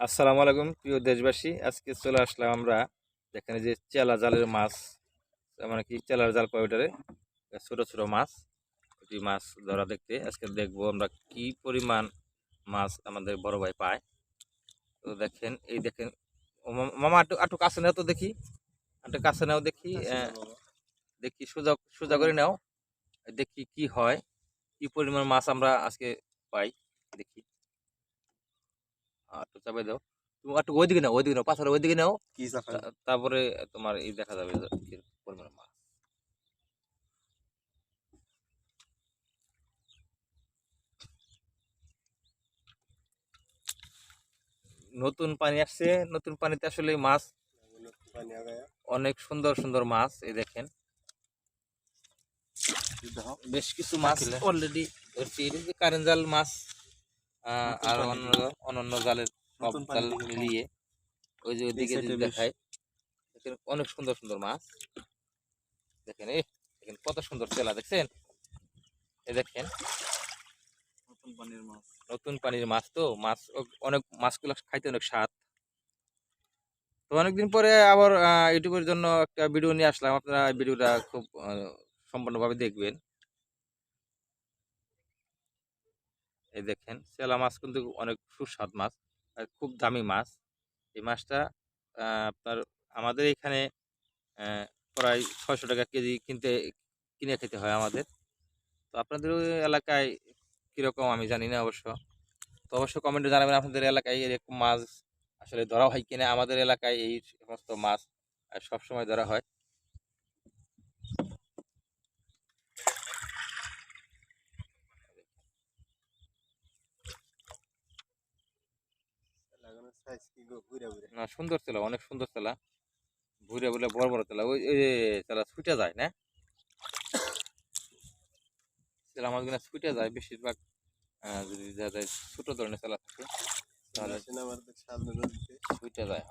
আসসালামু আলাইকুম প্রিয় দেশবাসী। আজকে চলে আসলাম আমরা যেখানে যে চেলা জালের মাছ মানে কি চেলার জাল কয় ওটারে ছোটো ছোট মাছ ওটি মাছ ধরা দেখতে। আজকে দেখব আমরা কি পরিমাণ মাছ আমাদের বড় ভাই পায়। তো দেখেন এই দেখেন মামা- একটু একটু কাছে নাও তো দেখি। একটু কাছে নাও দেখি দেখি সোজা সোজা করে নাও। দেখি কি হয় কি পরিমাণ মাছ আমরা আজকে পাই। দাও। তুমি নাও নাও নাও। কি তারপরে তোমার দেখা যাবে পরিমাণ মাছ। নতুন পানি আসছে নতুন পানিতে আসলে মাছ অনেক সুন্দর সুন্দর মাছ এই দেখেন। বেশ কিছু মাছ অলরেডি কারেন্ট জাল মাছ। আর অন্য অন্যান্য জালের সব জাল মিলিয়ে ওই যে ওইদিকে যদি দেখায় দেখেন অনেক সুন্দর সুন্দর মাছ। দেখেন এই দেখেন কত সুন্দর চেলা দেখছেন? এই দেখেন। নতুন পানির মাছ। নতুন পানির মাছ তো মাছ অনেক মাছগুলো খাইতে অনেক স্বাদ। তো অনেকদিন পরে আবার ইউটিউবের জন্য একটা ভিডিও নিয়ে আসলাম। আপনারা ভিডিওটা খুব সম্পূর্ণভাবে দেখবেন। এই দেখেন চেলা মাছ কিন্তু অনেক সুস্বাদ মাছ, আর খুব দামি মাছ। এই মাছটা আপনার আমাদের এখানে প্রায় ছয়শো টাকা কেজি কিনতে, কিনে খেতে হয় আমাদের। তো আপনাদের এলাকায় কীরকম আমি জানি না অবশ্য। তো অবশ্য কমেন্টে জানাবেন আপনাদের এলাকায় এরকম মাছ আসলে ধরা হয় কিনা? আমাদের এলাকায় এই সমস্ত মাছ সবসময় ধরা হয় লাগানোর সাইজ কি গো ঘুরে ঘুরে না সুন্দর তেলা অনেক সুন্দর তেলা ঘুরে বলে বড় বড় তেলা ওই চালা ছুটে যায় না? তেলা মাছগুলো ছুটে যায় বেশিরভাগ যদি দেখা যায় ছোট ধরনের তেলা থাকে যায়।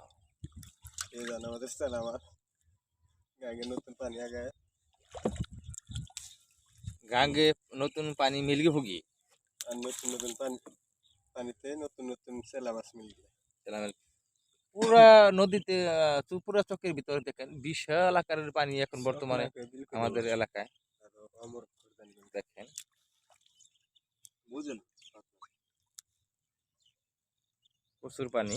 এই জান আমাদের তেলা মাছ গাঙ্গে নতুন পানি আগায়। গাঙ্গে নতুন পানি মিলগে ভুগি আর নতুন নতুন পানি পানিতে নতুন নতুন তেলা মাছ মিলগে তেলামেল পুরা নদীতে পুরা চকের ভিতরে দেখেন বিশাল আকারের পানি এখন বর্তমানে আমাদের এলাকায়। দেখেন। বুঝুন? প্রচুর পানি।